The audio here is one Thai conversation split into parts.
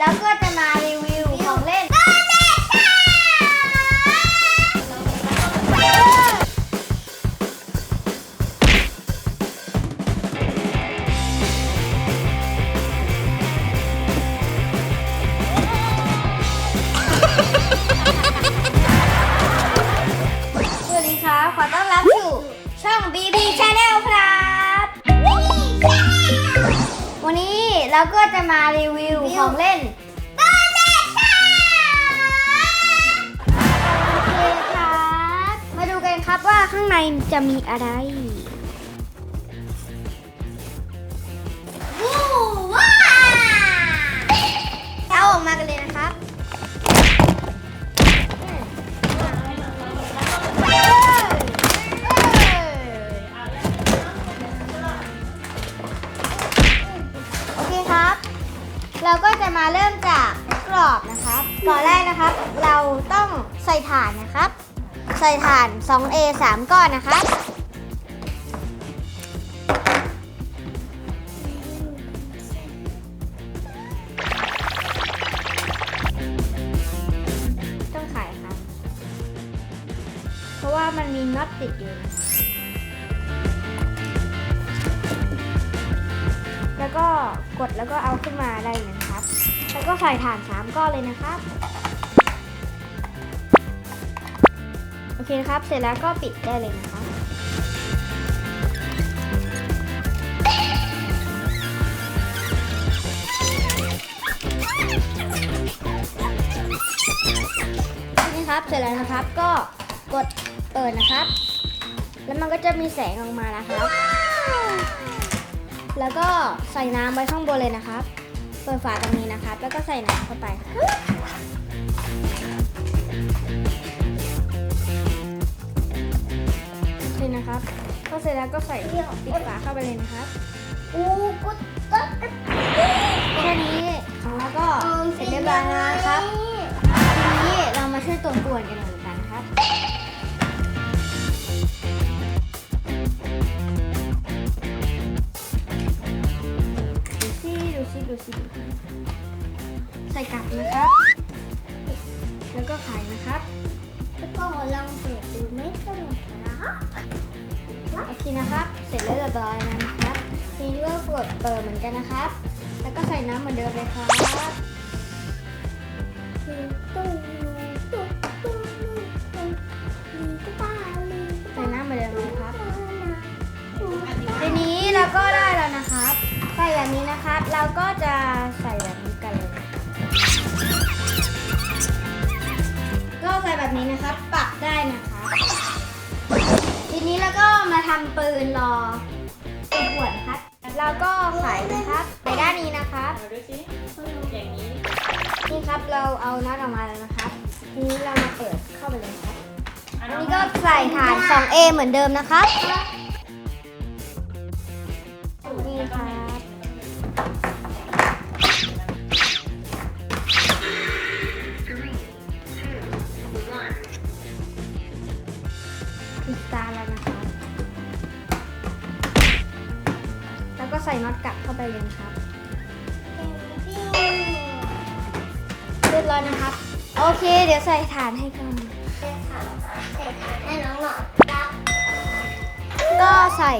แล้วก็จะมา นี้เราก็จะมารีวิวของเล่นโอเคครับมาดูกันครับว่าข้างในจะมีอะไรว้าวเอาออกมากันเลย ถ่านนะครับ ใส่ถ่าน 2A 3 ก้อนนะครับ ต้องขายครับ เพราะว่ามันมีน็อตติดอยู่นะแล้วก็กดแล้วก็เอาขึ้นมาได้เลยนะครับ แล้วก็ใส่ถ่าน 3 ก้อนเลยนะครับ เคครับ เสร็จแล้วก็ปิดได้เลยนะครับนี่ครับ เสร็จแล้วนะครับ ก็กดเปิดนะครับ แล้วมันก็จะมีแสงออกมานะครับ แล้วก็ใส่น้ำไว้ข้างบนเลยนะครับ เปิดฝาตรงนี้นะครับ แล้วก็ใส่น้ำเข้าไป นะครับก็เสร็จแล้วก็ใส่ปิดฝาเข้าไปเลยนะครับอู้กุดตักแค่นี้แล้วก็เสร็จเรียบร้อยแล้วนะครับทีนี้เรามาช่วยตัวป่วนกันหน่อยกันนะครับ แล้วเรียบร้อยแล้วนะครับทีนี้ก็กดเปิดเหมือนกันนะครับ แล้วก็ใส่น้ำเหมือนเดิมเลยครับมีตู้มีตู้ตู้มีตู้มีตู้ตามีใส่น้ำเหมือนเดิมเลยครับทีนี้เราก็ได้แล้วนะครับใส่แบบนี้นะครับ เราก็จะใส่แบบนี้กันเลยก็ใส่แบบนี้นะครับปรับได้นะครับทีนี้เราก็มาทำปืนรอ เป็นขวดนครับเราก็ไขนะครับไปด้านนี้นะครับ เอาดูสิอย่างนี้นี่ครับเราเอาน้ำออกมาแล้วนะครับทีนี้เรามาเปิดเข้าไปเลยครับ อัอันนี้ก็ใส่ฐาน 2A เหมือนเดิมนะครับ เรียบร้อยนะครับ โอเค เดี๋ยวใส่ฐานให้ก่อนให้น้องหน่อยก็ใส่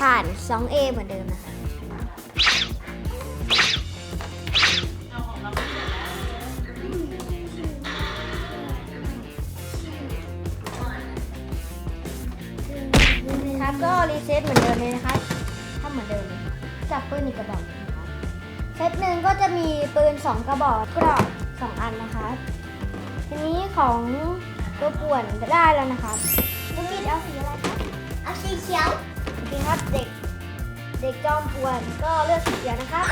ฐาน 2A เหมือนเดิมนะคะครับก็รีเซ็ตเหมือนเดิมเลยนะครับทำเหมือนเดิมจับปืนอีกกระบอกหนึ่งนะครับเซตหนึ่งก็จะมีปืน 2 กระบอกกรอบ 2อันนะครับทีนี้ของตัวป่วนได้แล้วนะครับลูกกิดเอาสีอะไรครับเอาสีเขียวโอเคครับเด็ก เด็กจอมป่วนก็เลือกสีเขียวนะครับ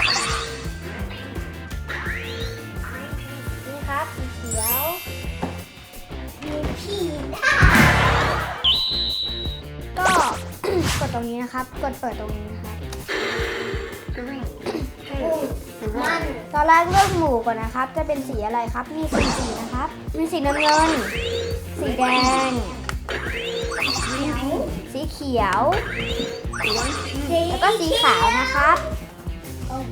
นี่ครับสีเขียวมีผีได้ก็กดตรงนี้นะครับ กดเปิดตรงนี้นะครั มันตอนแรกเลือกหมูก่อนนะครับ จะเป็นสีอะไรครับ มีสีสีนะครับ มีสีน้ำเงิน สีแดง สีเขียว แล้วก็สีขาวนะครับ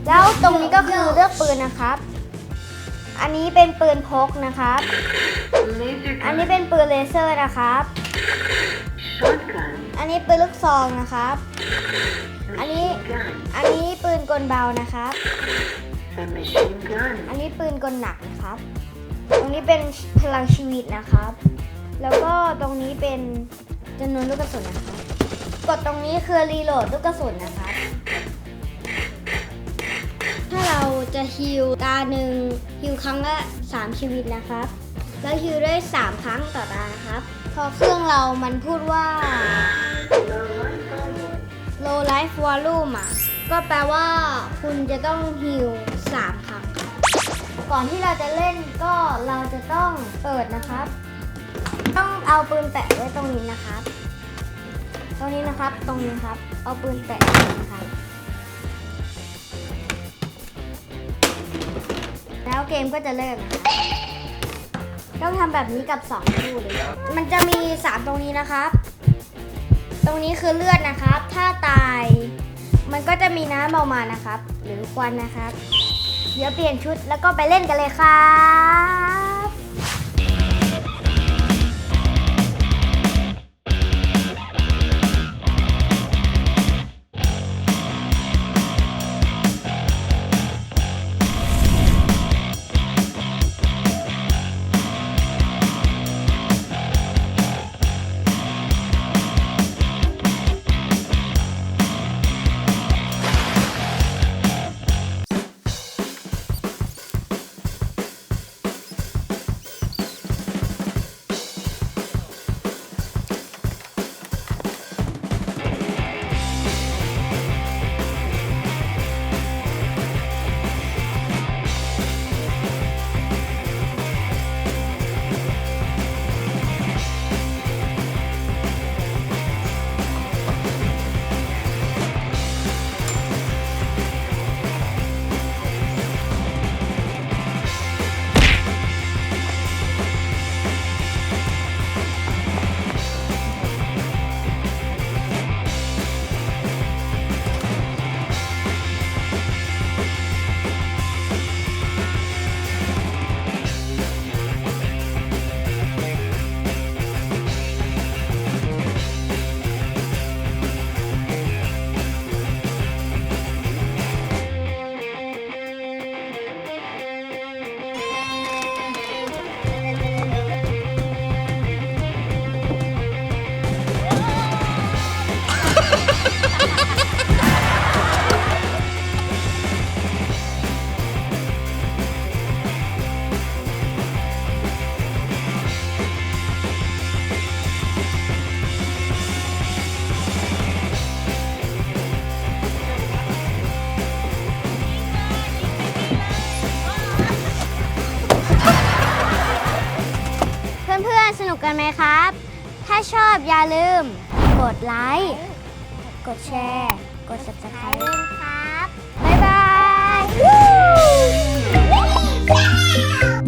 แล้วตรงนี้ก็คือเลือกปืนนะครับ อันนี้เป็นปืนพกนะครับ อันนี้เป็นปืนเลเซอร์นะครับ อันนี้ปืนลูกซองนะครับ อันนี้ อันนี้ปืนกลเบานะครับ อันนี้ปืนกลหนักนะครับ ตรงนี้เป็นพลังชีวิตนะครับ แล้วก็ตรงนี้เป็นจำนวนลูกกระสุนนะครับ กดตรงนี้คือรีโหลดลูกกระสุนนะครับ ถ้าเราจะฮิวตาหนึ่งฮิวครั้งละ3ชีวิตนะครับแล้วฮิวได้ 3 ครั้งต่อตานะครับ พอเครื่องเรามันพูดว่า low life volume อะ ก็แปลว่าคุณจะต้องฮิว3ครั้งครับ ก่อนที่เราจะเล่นก็เราจะต้องเปิดนะครับ ต้องเอาปืนแปะไว้ตรงนี้นะครับ ตรงนี้นะครับ ตรงนี้ครับ เอาปืนแปะตรงนี้นะครับ แล้วเกมก็จะเริ่มนะต้องทำแบบนี้กับ 2 คู่เลย มันจะมี 3 ตรงนี้นะครับ ตรงนี้คือเลือดนะครับ ถ้าตาย มันก็จะมีน้ำออกมานะครับ หรือควันนะครับ เดี๋ยวเปลี่ยนชุดแล้วก็ไปเล่นกันเลยครับ กกันไหมครับ ถ้าชอบอย่าลืม กดไลค์ กดแชร์ กด subscribe